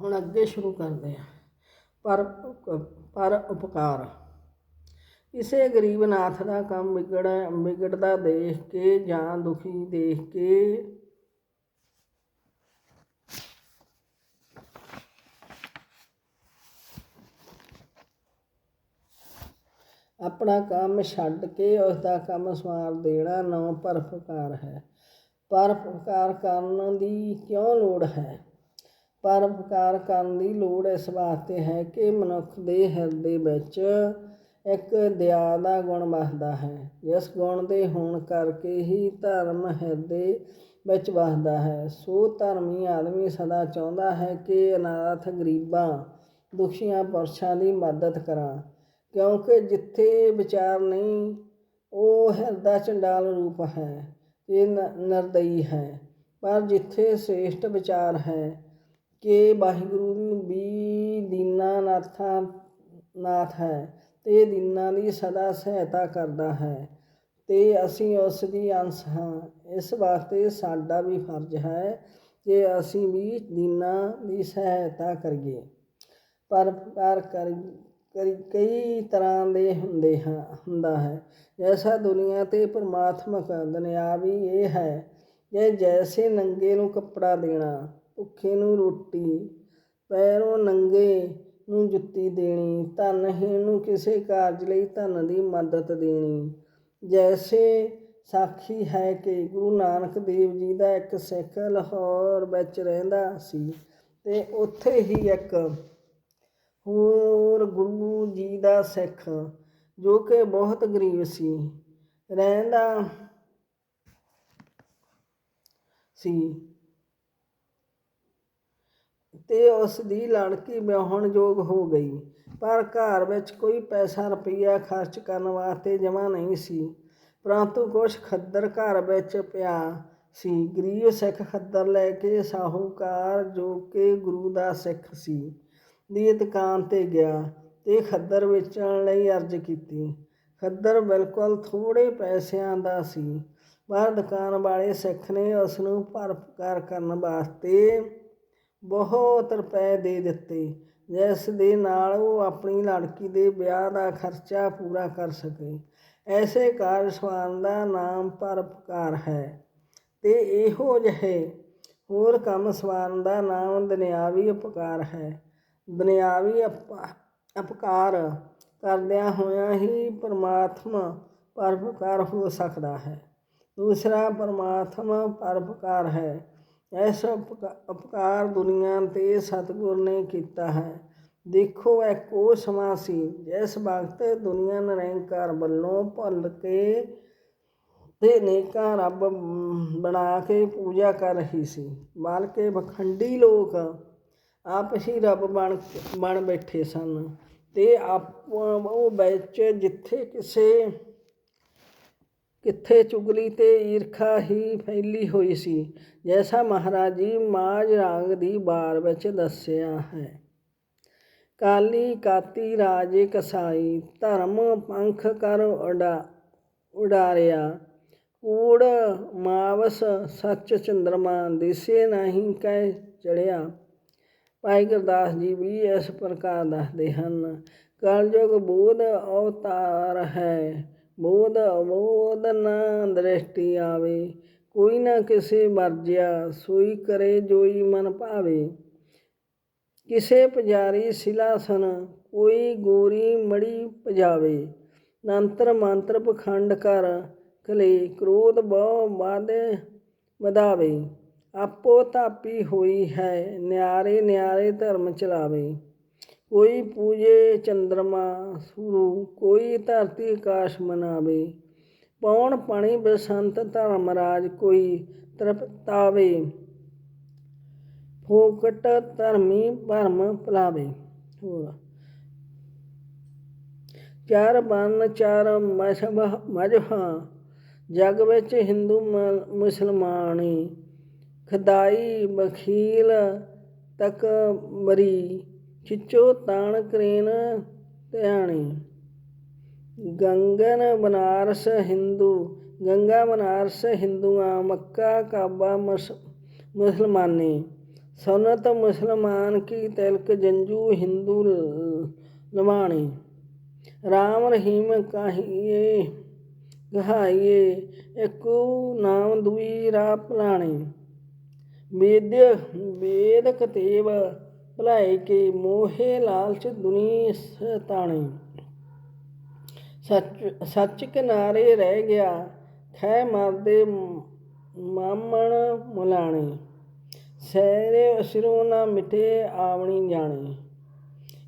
ਹੁਣ ਅੱਗੇ ਸ਼ੁਰੂ ਕਰਦੇ ਹਾਂ। ਪਰ ਪਰ ਉਪਕਾਰ। ਕਿਸੇ ਗਰੀਬ ਨਾਥ ਦਾ ਕੰਮ ਵਿਗੜ, ਵਿਗੜਦਾ ਦੇਖ ਕੇ ਜਾਂ ਦੁਖੀ ਦੇਖ ਕੇ ਆਪਣਾ ਕੰਮ ਛੱਡ ਕੇ ਉਸ ਦਾ ਕੰਮ ਸਵਾਰ ਦੇਣਾ ਨੌ ਪਰਪਕਾਰ ਹੈ। ਪਰਪਕਾਰ ਕਰਨ ਦੀ ਕਿਉਂ ਲੋੜ ਹੈ? ਪਰਪਕਾਰ ਕਰਨ ਦੀ ਲੋੜ ਇਸ ਵਾਸਤੇ ਹੈ ਕਿ ਮਨੁੱਖ ਦੇ ਹਿਰਦੇ ਵਿੱਚ ਇੱਕ ਦਇਆ ਦਾ ਗੁਣ ਵਸਦਾ ਹੈ, ਜਿਸ ਗੁਣ ਦੇ ਹੋਣ ਕਰਕੇ ਹੀ ਧਰਮ ਹਿਰਦੇ ਵਿੱਚ ਵਸਦਾ ਹੈ। ਸੋ ਧਰਮੀ ਆਦਮੀ ਸਦਾ ਚਾਹੁੰਦਾ ਹੈ ਕਿ ਅਨਾਥ, ਗਰੀਬਾਂ, ਦੁਖੀਆਂ ਪੁਰਸ਼ਾਂ ਦੀ ਮਦਦ ਕਰਾਂ, ਕਿਉਂਕਿ ਜਿੱਥੇ ਵਿਚਾਰ ਨਹੀਂ, ਉਹ ਹਿਰਦਾ ਚੰਡਾਲ ਰੂਪ ਹੈ, ਇਹ ਨ- ਨਿਰਦਈ ਹੈ। ਪਰ ਜਿੱਥੇ ਸ੍ਰੇਸ਼ਟ ਵਿਚਾਰ ਹੈ ਕਿ ਵਾਹਿਗੁਰੂ ਵੀ ਦੀਨਾ ਨਾਥਾ ਨਾਥ ਹੈ ਤੇ ਦੀਨਾਂ ਦੀ ਸਦਾ ਸਹਾਇਤਾ ਕਰਦਾ ਹੈ ਤੇ ਅਸੀਂ ਉਸ ਦੀ ਅੰਸ਼ ਹਾਂ। ਇਸ ਵਾਸਤੇ ਸਾਡਾ ਵੀ ਫਰਜ਼ ਹੈ ਕਿ ਅਸੀਂ ਵੀ ਦੀਨਾਂ ਦੀ ਸਹਾਇਤਾ ਕਰੀਏ। ਪਰ ਕਰ ਕਈ ਕਈ ਤਰ੍ਹਾਂ ਦੇ ਹੁੰਦੇ ਹਾਂ, ਹੁੰਦਾ ਹੈ। ਜੈਸਾ ਦੁਨੀਆ ਤੇ ਪਰਮਾਤਮਕ ਦੁਨਿਆਵੀ ਇਹ ਹੈ ਕਿ ਜੈਸੇ ਨੰਗੇ ਨੂੰ ਕੱਪੜਾ ਦੇਣਾ ਭੁੱਖੇ ਨੂੰ ਰੋਟੀ, ਪੈਰੋਂ ਨੰਗੇ ਨੂੰ ਜੁੱਤੀ ਦੇਣੀ ਧਨਹੀਣ ਨੂੰ ਕਿਸੇ ਕਾਰਜ ਲਈ ਧਨ ਦੀ ਮਦਦ ਦੇਣੀ। ਜੈਸੇ ਸਾਖੀ ਹੈ ਕਿ ਗੁਰੂ ਨਾਨਕ ਦੇਵ ਜੀ ਦਾ ਇੱਕ ਸਿੱਖ ਲਾਹੌਰ ਵਿੱਚ ਰਹਿੰਦਾ ਸੀ ਤੇ ਉੱਥੇ ਹੀ ਇੱਕ ਹੋਰ ਗੁਰੂ ਜੀ ਦਾ ਸਿੱਖ ਜੋ ਕਿ ਬਹੁਤ ਗਰੀਬ ਸੀ, ਰਹਿੰਦਾ ਸੀ। ਤੇ ਉਸ ਦੀ ਲੜਕੀ ਵਿਆਹੁਣਯੋਗ ਹੋ ਗਈ। ਪਰ ਘਰ ਵਿੱਚ ਕੋਈ ਪੈਸਾ, ਰੁਪਈਆ ਖਰਚ ਕਰਨ ਵਾਸਤੇ ਜਮ੍ਹਾਂ ਨਹੀਂ ਸੀ। ਪਰੰਤੂ ਕੁਛ ਖੱਦਰ ਘਰ ਵਿੱਚ ਪਿਆ ਸੀ। ਗਰੀਬ ਸਿੱਖ ਖੱਦਰ ਲੈ ਕੇ ਸਾਹੂਕਾਰ ਜੋ ਕਿ ਗੁਰੂ ਦਾ ਸਿੱਖ ਸੀ, ਦੀ ਦੁਕਾਨ ਤੇ ਗਿਆ ਤੇ ਖੱਦਰ ਵੇਚਣ ਲਈ ਅਰਜ਼ ਕੀਤੀ। ਖੱਦਰ ਬਿਲਕੁਲ ਥੋੜੇ ਪੈਸਿਆਂ ਦਾ ਸੀ, ਪਰ ਦੁਕਾਨ ਵਾਲੇ ਸਿੱਖ ਨੇ ਉਸ ਨੂੰ ਪਰਪਕਾਰ ਕਰਨ ਵਾਸਤੇ ਬਹੁਤ ਰੁਪਏ ਦੇ ਦਿੱਤੇ। ਜਿਸ ਦੇ ਨਾਲ ਉਹ ਆਪਣੀ ਲੜਕੀ ਦੇ ਵਿਆਹ ਦਾ ਖਰਚਾ ਪੂਰਾ ਕਰ ਸਕੇ। ਐਸੇ ਕਾਰਜ ਸਵਾਨ ਦਾ ਨਾਮ ਪਰਪਕਾਰ ਹੈ। ਤੇ ਇਹੋ ਜਿਹੇ ਹੋਰ ਕੰਮ ਸਵਾਰਨ ਦਾ ਨਾਮ ਦੁਨਿਆਵੀ ਉਪਕਾਰ ਹੈ। ਦੁਨਿਆਵੀ ਅਪ- ਉਪਕਾਰ ਕਰਦਿਆਂ ਹੋਇਆਂ ਹੀ ਪਰਮਾਤਮਾ ਪਰਪਕਾਰ ਹੋ ਸਕਦਾ ਹੈ। ਦੂਸਰਾ ਪਰਮਾਤਮਾ ਪਰਪਕਾਰ ਹੈ। ਐਸਾ ਉਪਕਾ- ਉਪਕਾਰ ਦੁਨੀਆ ਤੇ ਸਤਿਗੁਰ ਨੇ ਕੀਤਾ ਹੈ। ਦੇਖੋ ਇੱਕ ਉਹ ਸਮਾਂ ਸੀ, ਜਿਸ ਵਕਤ ਦੁਨੀਆ ਨਿਰੰਕਾਰ ਵੱਲੋਂ ਭੁੱਲ ਕੇ ਤੇ ਨੇਕਾਂ ਰੱਬ ਬਣਾ ਕੇ ਪੂਜਾ ਕਰ ਰਹੀ ਸੀ। ਬਲਕਿ ਵਖੰਡੀ ਲੋਕ ਆਪ ਹੀ ਰੱਬ ਬਣ ਬਣ ਬੈਠੇ ਸਨ ਤੇ ਆਪ, ਉਹ ਵਿੱਚ ਜਿੱਥੇ ਕਿਸੇ ਕਿੱਥੇ ਚੁਗਲੀ ਤੇ ਈਰਖਾ ਹੀ ਫੈਲੀ ਹੋਈ ਸੀ। ਜੈਸਾ ਮਹਾਰਾਜ ਜੀ ਮਾਜ ਰਾਗ ਦੀ ਬਾਰ ਵਿੱਚ ਦੱਸਿਆ ਹੈ। ਕਾਲੀ ਕਾਤੀ ਰਾਜੇ ਕਸਾਈ, ਧਰਮ ਪੰਖ ਕਰ ਉਡਾ, ਉਡਾਰਿਆ। ਕੂੜ ਮਾਵਸ ਸੱਚ ਚੰਦਰਮਾ, ਦਿਸੇ ਨਹੀਂ ਕਹਿ ਚੜਿਆ। ਭਾਈ ਗੁਰਦਾਸ ਜੀ ਵੀ ਇਸ ਪ੍ਰਕਾਰ ਦੱਸਦੇ ਹਨ, ਕਲਯੁਗ ਬੋਧ ਅਵਤਾਰ ਹੈ। ਬੋਧ ਅਬੋਧ ਨਾ ਦ੍ਰਿਸ਼ਟੀ ਆਵੇ, ਕੋਈ ਨਾ ਕਿਸੇ ਵਰਜਿਆ ਸੋਈ ਕਰੇ ਜੋਈ ਮਨ ਭਾਵੇ। ਕਿਸੇ ਪੁਜਾਰੀ ਸਿਲਾਸਨ ਕੋਈ ਗੋਰੀ ਮੜੀ ਪਜਾਵੇ। ਨੰਤਰ ਮੰਤਰ ਪਖੰਡ ਕਰ ਕਲੇ, ਕ੍ਰੋਧ ਬਹੁ ਵਾਦੇ ਵਧਾਵੇ। ਆਪੋ ਤਾਪੀ ਹੋਈ ਹੈ, ਨਿਆਰੇ ਨਿਆਰੇ ਧਰਮ ਚਲਾਵੇ। ਕੋਈ ਪੂਜੇ ਚੰਦਰਮਾ ਸੂਰੂ, ਕੋਈ ਧਰਤੀ ਆਕਾਸ਼ ਮਨਾਵੇ। ਪੌਣ ਪਾਣੀ ਬਸੰਤ ਧਰਮ ਰਾਜ ਕੋਈ ਤ੍ਰਿਪਤਾਵੇ। ਫੋਕਟ ਧਰਮੀ ਭਰਮ ਭਲਾਵੇ। ਹੋਰ। ਚਾਰ ਬਨ, ਚਾਰ ਮਜ਼ਹਬ ਮਜ਼ਹਾਂ। ਜਗ ਵਿੱਚ ਹਿੰਦੂ ਮ- ਮੁਸਲਮਾਨੀ। ਖਦਾਈ ਬਖੀਲ ਤਕ ਮਰੀ। ਖਿੱਚੋ ਤਾਣ ਕਰੇਨ ਧਿਆਣੀ। ਗੰਗਨ ਬਨਾਰਸ ਹਿੰਦੂ, ਗੰਗਾ ਬਨਾਰਸ ਹਿੰਦੂਆਂ, ਮੱਕਾ ਕਾਬਾ ਮੁਸਲਮਾਨੀ। ਸੁਨਤ ਮੁਸਲਮਾਨ ਕੀ ਤਿਲਕ ਜੰਜੂ ਹਿੰਦੂ ਲਵਾਣੀ। ਰਾਮ ਰਹੀਮ ਕਾਹੀਏ, ਗਹਾਈਏ, ਇੱਕੋ ਨਾਮ ਦੁਈ ਰਾਹ ਭਲਾਣੀ। ਵੇਦ ਵੇਦ ਕਤੇਬ ਭਲਾਈ ਕੇ ਮੋਹੇ ਲਾਲਚ ਦੁਨੀ ਸਤਾਣੀ। ਸੱਚ ਸੱਚ ਕਿਨਾਰੇ ਰਹਿ ਗਿਆ ਖੈ ਮਰਦੇ ਮਾਮਣ ਮੁਲਾਣੇ। ਸਹਿਰੇ ਸਿਰੋਂ ਨਾ ਮਿਟੇ ਆਵਣੀ ਜਾਣੇ।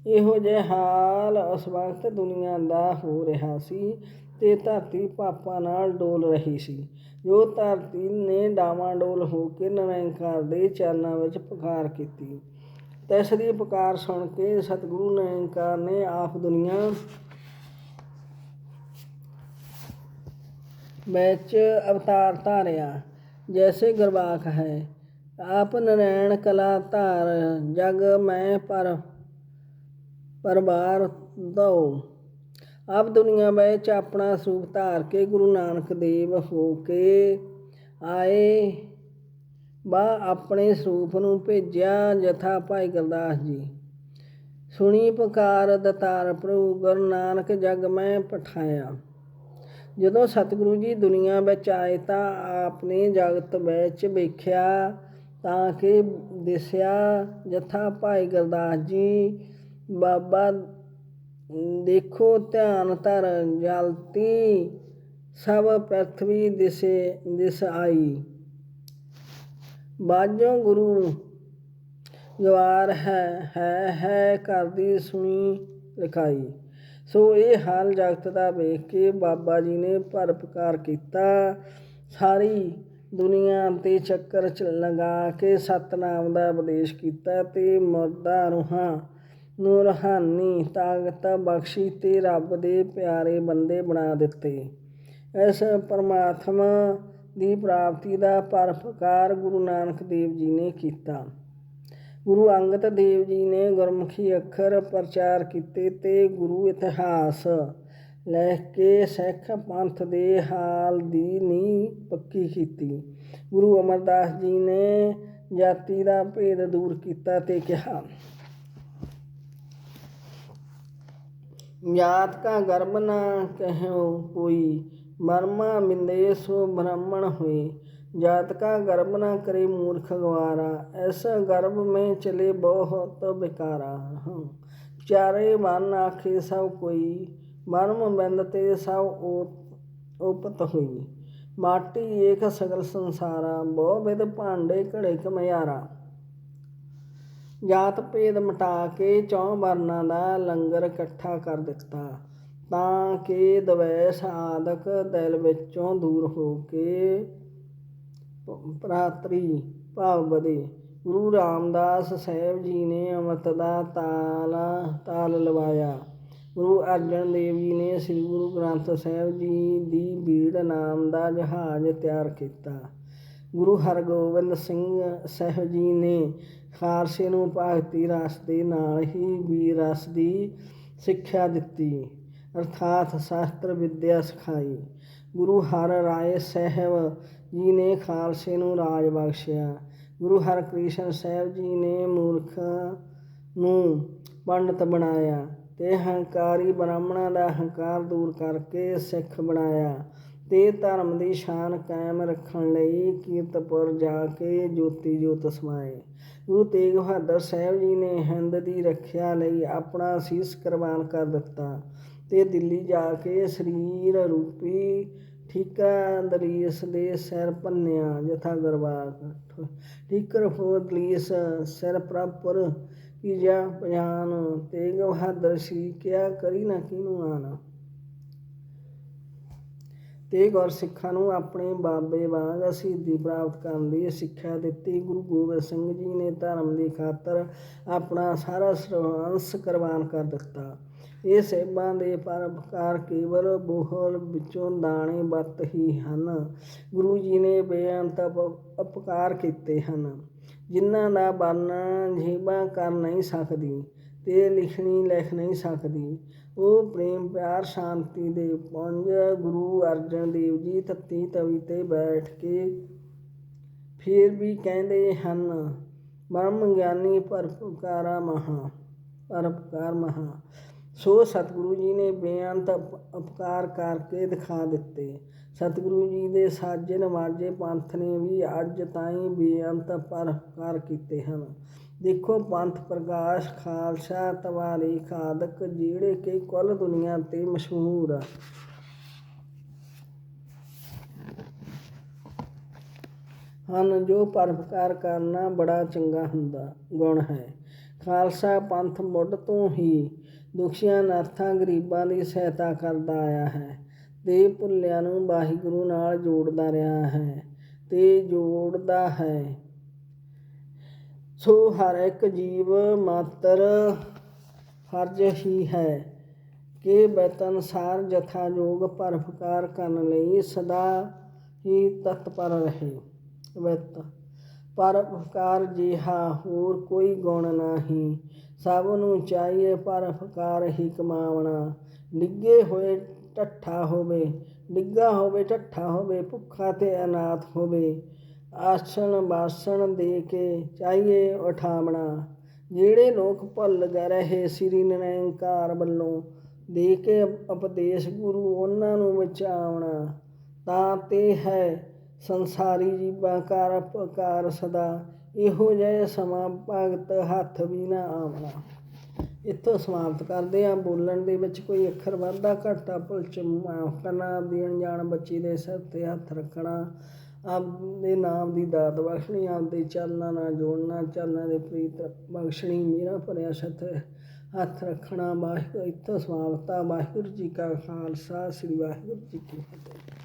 ਇਹੋ ਜਿਹਾ ਹਾਲ ਉਸ ਵਕਤ ਦੁਨੀਆ ਦਾ ਹੋ ਰਿਹਾ ਸੀ, ਤੇ ਧਰਤੀ ਪਾਪਾਂ ਨਾਲ ਡੋਲ ਰਹੀ ਸੀ। ਜੋ ਧਰਤੀ ਨੇ ਡਾਵਾਂ ਡੋਲ ਹੋ ਕੇ ਨਿਰੰਕਾਰ ਦੇ ਚਰਨਾਂ ਵਿੱਚ ਪੁਕਾਰ ਕੀਤੀ। ਤਿਸ ਦੀ ਪੁਕਾਰ ਸੁਣ ਕੇ ਸਤਿਗੁਰੂ ਨਿਰੰਕਾਰ ਨੇ ਆਪ ਦੁਨੀਆ ਵਿੱਚ ਅਵਤਾਰ ਧਾਰਿਆ, ਜੈਸੇ ਗੁਰਬਾਖ ਹੈ। ਆਪ ਨਰੈਣ ਕਲਾ ਧਾਰ, ਜਗ ਮੈਂ ਪਰ, ਪਰਵਾਰ ਦਉ। ਆਪ ਦੁਨੀਆ ਵਿੱਚ ਆਪਣਾ ਸਰੂਪ ਧਾਰ ਕੇ ਗੁਰੂ ਨਾਨਕ ਦੇਵ ਹੋ ਕੇ ਆਏ। ਬਾ ਆਪਣੇ ਸਰੂਪ ਨੂੰ ਭੇਜਿਆ ਜਥਾ ਭਾਈ ਗੁਰਦਾਸ ਜੀ। ਸੁਣੀ ਪੁਕਾਰ ਦਤਾਰ ਪ੍ਰਭੂ, ਗੁਰੂ ਨਾਨਕ ਜਗ ਮੈਂ ਪਠਾਇਆ। ਜਦੋਂ ਸਤਿਗੁਰੂ ਜੀ ਦੁਨੀਆ ਵਿੱਚ ਆਏ ਤਾਂ ਆਪਨੇ ਜਗਤ ਵਿੱਚ ਵੇਖਿਆ ਤਾਂ ਕਿ ਦਿਸਿਆ ਜਥਾ ਭਾਈ ਗੁਰਦਾਸ ਜੀ, ਬਾਬਾ ਦੇਖੋ ਧਿਆਨ ਧਰ, ਜਲਤੀ ਸਭ ਪ੍ਰਥਵੀ ਦਿਸੇ, ਦਿਸ ਆਈ। ਬਾਝੋਂ ਗੁਰੂ ਜਵਾਰ ਹੈ ਹੈ ਹੈ ਕਰਦੀ ਸੁਣੀ ਲਿਖਾਈ ਸੋ ਇਹ ਹਾਲ ਜਗਤ ਦਾ ਵੇਖ ਕੇ ਬਾਬਾ ਜੀ ਨੇ ਪਰਪਕਾਰ ਕੀਤਾ। ਸਾਰੀ ਦੁਨੀਆ ਤੇ ਚੱਕਰ ਚ ਲਗਾ ਕੇ ਸਤਨਾਮ ਦਾ ਉਪਦੇਸ਼ ਕੀਤਾ ਤੇ ਮੁਰਦਾ ਰੂਹਾਂ ਨੂੰ ਰੂਹਾਨੀ ਤਾਕਤ ਬਖਸ਼ੀ ਤੇ ਰੱਬ ਦੇ ਪਿਆਰੇ ਬੰਦੇ ਬਣਾ ਦਿੱਤੇ। ਇਸ ਪਰਮਾਤਮਾ ਦੀ ਪ੍ਰਾਪਤੀ ਦਾ ਪਰਪਕਾਰ ਗੁਰੂ ਨਾਨਕ ਦੇਵ ਜੀ ਨੇ ਕੀਤਾ। ਗੁਰੂ ਅੰਗਦ ਦੇਵ ਜੀ ਨੇ ਗੁਰਮੁਖੀ ਅੱਖਰ ਪ੍ਰਚਾਰ ਕੀਤੇ ਤੇ ਗੁਰੂ ਇਤਿਹਾਸ ਲੈ ਕੇ ਸਿੱਖ ਪੰਥ ਦੇ ਹਾਲ ਦੀ ਨੀਂਹ ਪੱਕੀ ਕੀਤੀ। ਗੁਰੂ ਅਮਰਦਾਸ ਜੀ ਨੇ ਜਾਤੀ ਦਾ ਭੇਦ ਦੂਰ ਕੀਤਾ ਤੇ ਕਿਹਾ ਜਾਤ ਕਾ ਗਰਬ ਨਾ ਕਹਿਓ ਕੋਈ ਬਰਮਾ ਮਿੰਦੇ ਸੋ ਬ੍ਰਾਹਮਣ ਹੋਏ, ਜਾਤਕਾ ਗਰਭ ਨਾ ਕਰੇ ਮੂਰਖ ਗਵਾਰਾ, ਐਸਾ ਗਰਭ ਮੈਂ ਚਲੇ ਬਹੁਤ ਬਿਕਾਰਾ। ਚਾਰੇ ਮਨ ਆਖੇ ਸਭ ਕੋਈ, ਮਰਮ ਬੰਦ ਤੇ ਸਭ ਉਪਤ ਹੋਈ। ਮਾਟੀ ਏਕ ਸਗਲ ਸੰਸਾਰਾ, ਬਹੁ ਵਿਦ ਭਾਂਡੇ ਘੜੇ ਕਮਿਆਰਾ ਜਾਤ ਭੇਦ ਮਟਾ ਕੇ ਚੌਂ ਵਰਨਾ ਦਾ ਲੰਗਰ ਇਕੱਠਾ ਕਰ ਦਿੱਤਾ। ਤਾਂ ਕਿ ਦਵੈਸ ਆਦਿਕ ਦਿਲ ਵਿੱਚੋਂ ਦੂਰ ਹੋ ਕੇ ਭਰਾਤਰੀ ਭਾਵ ਵਧੇ। ਗੁਰੂ ਰਾਮਦਾਸ ਸਾਹਿਬ ਜੀ ਨੇ ਅੰਮ੍ਰਿਤ ਦਾ ਤਾਲਾ, ਤਾਲ ਲਵਾਇਆ। ਗੁਰੂ ਅਰਜਨ ਦੇਵ ਜੀ ਨੇ ਸ੍ਰੀ ਗੁਰੂ ਗ੍ਰੰਥ ਸਾਹਿਬ ਜੀ ਦੀ ਬੀੜ ਨਾਮ ਦਾ ਜਹਾਜ਼ ਤਿਆਰ ਕੀਤਾ। ਗੁਰੂ ਹਰਗੋਬਿੰਦ ਸਿੰਘ ਸਾਹਿਬ ਜੀ ਨੇ ਖਾਲਸੇ ਨੂੰ ਭਗਤੀ ਰਸ ਦੇ ਨਾਲ ਹੀ ਵੀਰ ਰਸ ਦੀ ਸਿੱਖਿਆ ਦਿੱਤੀ। ਅਰਥਾਤ ਸ਼ਾਸਤਰ ਵਿੱਦਿਆ ਸਿਖਾਈ। ਗੁਰੂ ਹਰ ਰਾਏ ਸਾਹਿਬ ਜੀ ਨੇ ਖਾਲਸੇ ਨੂੰ ਰਾਜ ਬਖਸ਼ਿਆ। ਗੁਰੂ ਹਰਕ੍ਰਿਸ਼ਨ ਸਾਹਿਬ ਜੀ ਨੇ ਮੂਰਖ ਨੂੰ ਪੰਡਤ ਬਣਾਇਆ ਤੇ ਹੰਕਾਰੀ ਬ੍ਰਾਹਮਣਾਂ ਦਾ ਹੰਕਾਰ ਦੂਰ ਕਰਕੇ ਸਿੱਖ ਬਣਾਇਆ। ਤੇ ਧਰਮ ਦੀ ਸ਼ਾਨ ਕਾਇਮ ਰੱਖਣ ਲਈ ਕੀਰਤਪੁਰ ਜਾ ਕੇ ਜੋਤੀ ਜੋਤ ਸਮਾਏ। ਗੁਰੂ ਤੇਗ ਬਹਾਦਰ ਸਾਹਿਬ ਜੀ ਨੇ ਹਿੰਦ ਦੀ ਰੱਖਿਆ ਲਈ ਆਪਣਾ ਸੀਸ ਕੁਰਬਾਨ ਕਰ ਦਿੱਤਾ। ਤੇ ਦਿੱਲੀ ਜਾ ਕੇ ਸਰੀਰ ਰੂਪੀ ਠੀਕਾ ਦਲੀਸ ਦੇ ਸਿਰ ਪੰਨਿਆ ਜਥਾ ਗਰਵਾਕ ਠੀਕਰ ਹੋ ਦਲੀਸ ਸਿਰ ਪ੍ਰਾਪਰ ਕੀ ਜਾ ਪਛਾਨ ਤੇਗ ਬਹਾਦਰ ਸੀ ਕਿਆ ਕਰੀ ਨਾ ਕਿਨੂੰ ਆਣਾ ਤੇ ਗੌਰ ਸਿੱਖਾਂ ਨੂੰ ਆਪਣੇ ਬਾਬੇ ਵਾਂਗ ਸ਼ਹੀਦੀ ਪ੍ਰਾਪਤ ਕਰਨ ਦੀ ਸਿੱਖਿਆ ਦਿੱਤੀ। ਗੁਰੂ ਗੋਬਿੰਦ ਸਿੰਘ ਜੀ ਨੇ ਧਰਮ ਦੀ ਖਾਤਰ ਆਪਣਾ ਸਾਰਾ ਸਰਵੰਸ ਕੁਰਬਾਨ ਕਰ ਦਿੱਤਾ। ਇਹ ਸੇਬਾਂ ਦੇ ਪਰਪਕਾਰ ਕੇਵਲ ਬੋਹਲ ਵਿੱਚੋਂ ਦਾਣੇ ਬੱਤ ਹੀ ਹਨ। ਗੁਰੂ ਜੀ ਨੇ ਬੇਅੰਤ ਉਪ- ਉਪਕਾਰ ਕੀਤੇ ਹਨ। ਜਿਨ੍ਹਾਂ ਦਾ ਵਰਣਨ ਜੀਭਾ ਕਰ ਨਹੀਂ ਸਕਦੀ ਤੇ ਲਿਖਣੀ ਲਿਖ ਨਹੀਂ ਸਕਦੀ, ਉਹ ਪ੍ਰੇਮ ਪਿਆਰ ਸ਼ਾਂਤੀ ਦੇ ਪੁੰਜ ਗੁਰੂ ਅਰਜਨ ਦੇਵ ਜੀ ਤੱਤੀ ਤਵੀ ਤੇ ਬੈਠ ਕੇ ਫਿਰ ਵੀ ਕਹਿੰਦੇ ਹਨ, ਬ੍ਰਹਮ ਗਿਆਨੀ ਪਰਪਕਾਰਾ ਮਹਾ ਪਰਪਕਾਰ ਮਹਾ। ਸੋ ਸਤਿਗੁਰੂ ਜੀ ਨੇ ਬੇਅੰਤ ਅਪ- ਉਪਕਾਰ ਕਰਕੇ ਦਿਖਾ ਦਿੱਤੇ। ਸਤਿਗੁਰੂ ਜੀ ਦੇ ਸਾਜੇ ਨਵਾਜੇ ਪੰਥ ਨੇ ਵੀ ਅੱਜ ਤਾਈਂ ਬੇਅੰਤ ਪਰਪਕਾਰ ਕੀਤੇ ਹਨ। ਦੇਖੋ ਪੰਥ ਪ੍ਰਕਾਸ਼ ਖਾਲਸਾ, ਤਵਾਰੀ, ਖਾਦਕ, ਜਿਹੜੇ ਕਿ ਕੁੱਲ ਦੁਨੀਆ ਤੇ ਮਸ਼ਹੂਰ ਆ। ਹਨ, ਜੋ ਪਰਪਕਾਰ ਕਰਨਾ ਬੜਾ ਚੰਗਾ ਹੁੰਦਾ, ਗੁਣ ਹੈ। ਖਾਲਸਾ ਪੰਥ ਮੁੱਢ ਤੋਂ ਹੀ ਦੁਖੀਆਂ ਨਾਥਾਂ ਗਰੀਬਾਂ ਦੀ ਸਹਾਇਤਾ ਕਰਦਾ ਆਇਆ ਹੈ। ਤੇ ਭੁੱਲਿਆਂ ਨੂੰ ਵਾਹਿਗੁਰੂ ਨਾਲ ਜੋੜਦਾ ਰਿਹਾ ਹੈ। ਤੇ ਜੋੜਦਾ ਹੈ। ਸੋ ਹਰ ਇੱਕ ਜੀਵ ਮਾਤਰ ਫਰਜ਼ ਹੀ ਹੈ ਕਿ ਬਤਨਸਾਰ ਜਥਾ ਜੋਗ ਪਰਪਕਾਰ ਕਰਨ ਲਈ ਸਦਾ ਹੀ ਤਤਪਰ ਰਹੇ। ਵਿਤ ਪਰਉਪਕਾਰ ਜਿਹਾ ਹੋਰ ਕੋਈ ਗੁਣ ਨਹੀਂ। ਸਭ ਨੂੰ ਚਾਹੀਏ ਪਰਉਪਕਾਰ ਹੀ ਕਮਾਵਣਾ। ਡਿੱਗੇ ਹੋਏ ਢੱਠਾ ਹੋਵੇ ਡਿੱਗਾ ਹੋਵੇ ਢੱਠਾ ਹੋਵੇ, ਭੁੱਖਾ ਤੇ ਅਨਾਥ ਹੋਵੇ। ਆਸਣ ਬਾਸਣ ਦੇ ਕੇ ਚਾਹੀਏ ਉਠਾਵਣਾ। ਜਿਹੜੇ ਲੋਕ ਭੁੱਲ ਗਏ ਰਹੇ ਸ੍ਰੀ ਨਿਰੰਕਾਰ ਵੱਲੋਂ, ਦੇ ਕੇ ਉਪਦੇਸ਼ ਗੁਰੂ ਉਹਨਾਂ ਨੂੰ ਬਚਾਉਣਾ ਤਾਂ ਤੇ ਹੈ ਸੰਸਾਰੀ ਜੀਵਾਂ ਕਰ ਉਪਕਾਰ ਸਦਾ। ਇਹੋ ਜਿਹੇ ਸਮਾਂ ਭਗਤ ਹੱਥ ਵੀ ਨਾ ਆਵਣਾ। ਇੱਥੋਂ ਸਮਾਪਤ ਕਰਦੇ ਆ। ਬੋਲਣ ਦੇ ਵਿੱਚ ਕੋਈ ਅੱਖਰ ਵਾਧਾ ਘਾਟਾ ਭੁੱਲ ਚ ਮਾਫ ਕਰਨਾ, ਆਪਦੀ ਅਣਜਾਣ ਬੱਚੀ ਦੇ ਸਿਰ ਤੇ ਹੱਥ ਰੱਖਣਾ। ਆਪਦੇ ਨਾਮ ਦੀ ਦਾਤ ਬਖਸ਼ਣੀ, ਆਪਦੇ ਚਰਨਾਂ ਨਾਲ ਜੋੜਨਾ, ਚਰਨਾਂ ਦੇ ਪ੍ਰੀਤ ਬਖਸ਼ਣੀ, ਮੇਰਾ ਭਰਿਆ ਸਤ ਹੱਥ ਰੱਖਣਾ। ਵਾਹਿਗੁਰੂ, ਇੱਥੋਂ ਸਮਾਪਤਾ ਵਾਹਿਗੁਰੂ ਜੀ ਕਾ ਖਾਲਸਾ, ਸ੍ਰੀ ਵਾਹਿਗੁਰੂ ਜੀ ਕੀ ਫਤਿਹ।